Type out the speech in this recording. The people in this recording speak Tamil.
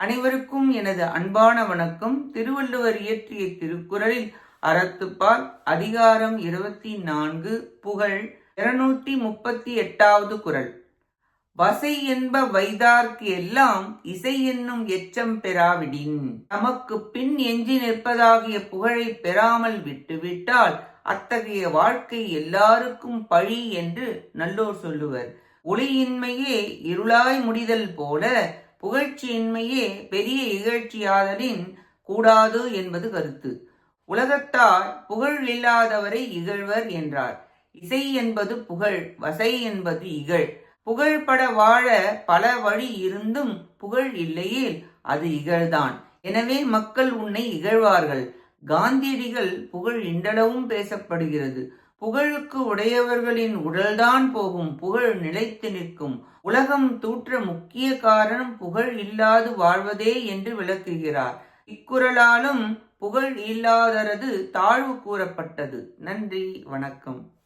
அனைவருக்கும் எனது அன்பான வணக்கம். திருவள்ளுவர் இயற்றிய திருக்குறளில் அறத்துப்பால் அதிகாரம் இருபத்தி நான்கு புகழ் இருநூற்றி முப்பத்தி எட்டாவது குறள். வசை என்ப வைதார்க்கு எல்லாம் இசை என்னும் எச்சம் பெறாவிடின். நமக்கு பின் எஞ்சி நிற்பதாகிய புகழை பெறாமல் விட்டுவிட்டால் அத்தகைய வாழ்க்கை எல்லாருக்கும் பழி என்று நல்லோர் சொல்லுவர். ஒளியின்மையே இருளாய் முடிதல் போல புகழ்ச்சியின்மையே பெரிய இகழ்ச்சியாதலின் கூடாது என்பது கருத்து. உலகத்தார் புகழ் இல்லாதவரை இகழ்வர் என்றார். இசை என்பது புகழ் வசை என்பது இகழ். புகழ்பட வாழ பல வழி இருந்தும் புகழ் இல்லையேல் அது இகழ்தான். எனவே மக்கள் உன்னை இகழ்வார்கள். காந்தியடிகள் புகழ் இன்றளவும் பேசப்படுகிறது. புகழுக்கு உடையவர்களின் உடல்தான் போகும் புகழ் நிலைத்து நிற்கும். உலகம் தூற்ற முக்கிய காரணம் புகழ் இல்லாது வாழ்வதே என்று விளக்குகிறார். இக்குறளாலும் புகழ் இல்லாதரது தாழ்வு கூறப்பட்டது. நன்றி வணக்கம்.